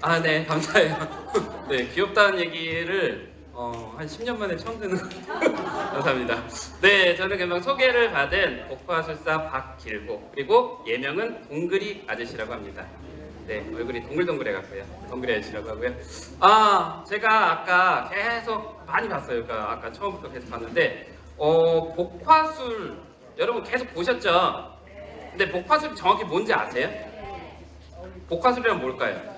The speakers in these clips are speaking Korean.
아, 네, 감사해요. 네, 귀엽다는 얘기를 어, 한 10년 만에 처음 듣는 감사합니다. 네, 저는 금방 소개를 받은 복화술사 박길고 그리고 예명은 동그리 아저씨라고 합니다. 네, 얼굴이 동글동글해 갖고요. 동그리 아저씨라고 하고요. 아, 제가 아까 계속 많이 봤어요. 그러니까 아까 처음부터 계속 봤는데 어, 복화술 여러분 계속 보셨죠? 근데 복화술이 정확히 뭔지 아세요? 복화술이란 뭘까요?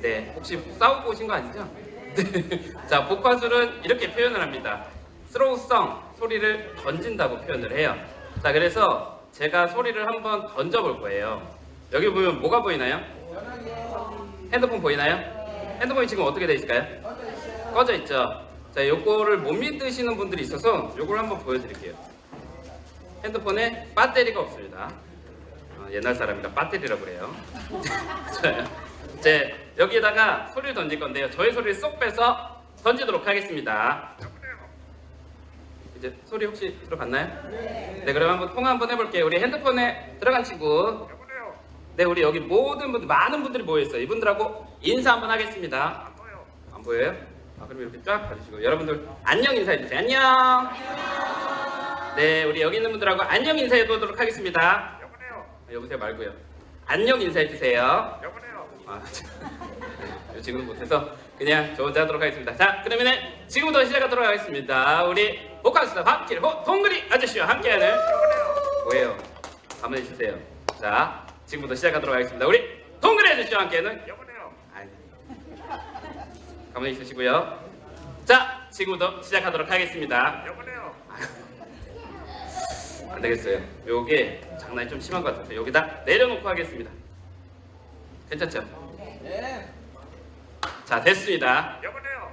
네, 혹시 싸우고 오신 거 아니죠? 네. 자, 복화술은 이렇게 표현을 합니다. 스로우성, 소리를 던진다고 표현을 해요. 자, 그래서 제가 소리를 한번 던져볼 거예요. 여기 보면 뭐가 보이나요? 핸드폰 보이나요? 핸드폰이 지금 어떻게 돼 있을까요? 꺼져 있죠. 자, 요거를 못 믿으시는 분들이 있어서 요걸 한번 보여드릴게요. 핸드폰에 배터리가 없습니다. 어, 옛날 사람이라 배터리라고 그래요. 자, 이제 여기에다가 소리를 던질 건데요. 저희 소리를 쏙 빼서 던지도록 하겠습니다. 이제 소리 혹시 들어갔나요? 네. 그럼 한번 통화 한번 해볼게요. 우리 핸드폰에 들어간 친구. 네, 우리 여기 모든 분들, 많은 분들이 모여있어요. 이분들하고 인사 한번 하겠습니다. 안 보여요? 아, 그럼 이렇게 쫙 봐주시고. 여러분들, 안녕 인사해주세요. 안녕! 네, 우리 여기 있는 분들하고 안녕 인사해보도록 하겠습니다. 여보세요. 아, 여보세요 말고요. 안녕 인사해주세요. 여보세요. 아, 네, 지금 못해서 그냥 저 혼자 하도록 하겠습니다. 자, 그러면은 지금부터 시작하도록 하겠습니다. 우리 복합수다 박길호 동그리 아저씨와 함께하는 뭐예요? 가만히 있으세요. 자, 지금부터 시작하도록 하겠습니다. 우리 동그리 아저씨와 함께하는 여보세요. 아니, 가만히 있으시고요. 자, 지금부터 시작하도록 하겠습니다. 여보세요. 안 되겠어요. 요게 장난이 좀 심한 것 같아서 여기다 내려놓고 하겠습니다. 괜찮죠? 네. 자, 됐습니다. 여보세요.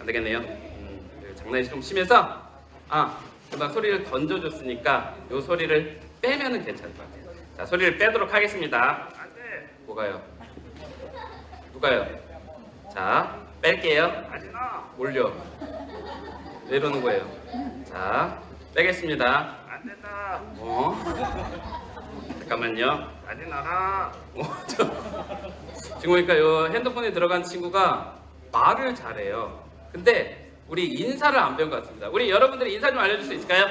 안 되겠네요. 음, 그 장난이 좀 심해서 아 금방 소리를 던져줬으니까 요 소리를 빼면은 괜찮을 것 같아요. 자 소리를 빼도록 하겠습니다. 안 돼. 뭐가요? 누가요? 자 뺄게요. 나. 올려. 왜 이러는 거예요? 자 빼겠습니다. 안 된다. 어? 잠깐만요. 아직 나가. 어, 저, 지금 보니까 요 핸드폰에 들어간 친구가 말을 잘해요. 근데 우리 인사를 안 배운 것 같습니다. 우리 여러분들이 인사 좀 알려줄 수 있을까요?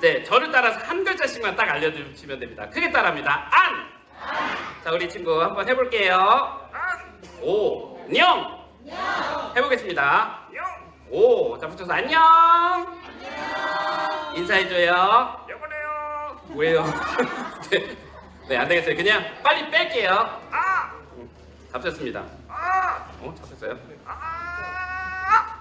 네, 저를 따라서 한 글자씩만 딱 알려주시면 됩니다. 크게 따라합니다. 안! 자, 우리 친구 한번 해볼게요. 안. 오, 녕! 해보겠습니다. 영. 오, 자, 붙여서 안녕! 인사해줘요. 여보세요. 뭐예요? 네, 네, 안 되겠어요. 그냥 빨리 뺄게요. 아. 잡혔습니다. 아. 어, 잡혔어요? 아.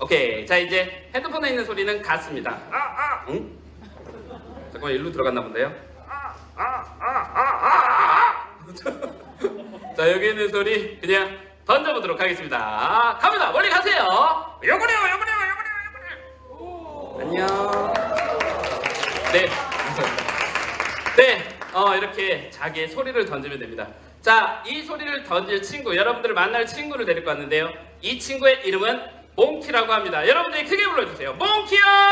오케이. 자, 이제 핸드폰에 있는 소리는 같습니다. 아. 아. 응? 잠깐만, 일로 들어갔나 본데요? 아. 아. 아. 아. 아. 자, 여기 있는 소리 그냥 던져보도록 하겠습니다. 갑니다. 멀리 가세요. 여보세요. 여보세요. 여보세요. 여보세요. 안녕. 네. 네. 어, 이렇게 자기의 소리를 던지면 됩니다. 자, 이 소리를 던질 친구, 여러분들을 만날 친구를 데리고 왔는데요. 이 친구의 이름은 몽키라고 합니다. 여러분들이 크게 불러주세요. 몽키야!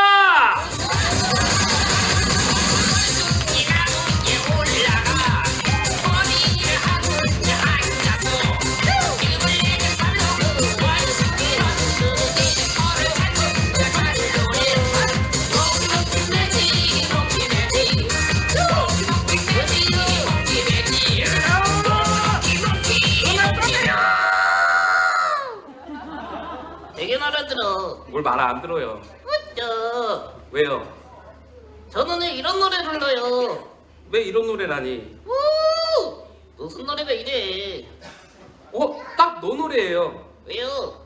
뭘 말 안 들어요. 어쩌. 왜요? 저는 왜 이런 노래 불러요? 왜 이런 노래라니? 우! 무슨 노래가 이래? 어, 딱 너 노래예요. 왜요?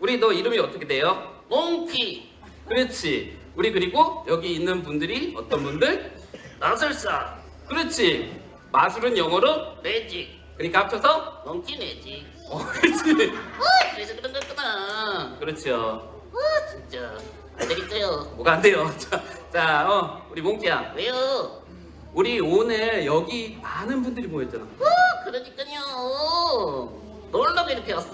우리 너 이름이 어떻게 돼요? 몽키, 그렇지. 우리 그리고 여기 있는 분들이 어떤 분들? 마술사, 그렇지. 마술은 영어로 매직, 그러니까 합쳐서 몽키 매직. 어, 그렇지. 어, 그래서 그런 거구나. 그렇죠. 어, 진짜. 안 되겠어요. 뭐가 안 돼요. 자, 자, 어, 우리 몽키야. 왜요? 우리 오늘 여기 많은 분들이 모였잖아. 어, 그러니까요. 놀라고 이렇게 왔어.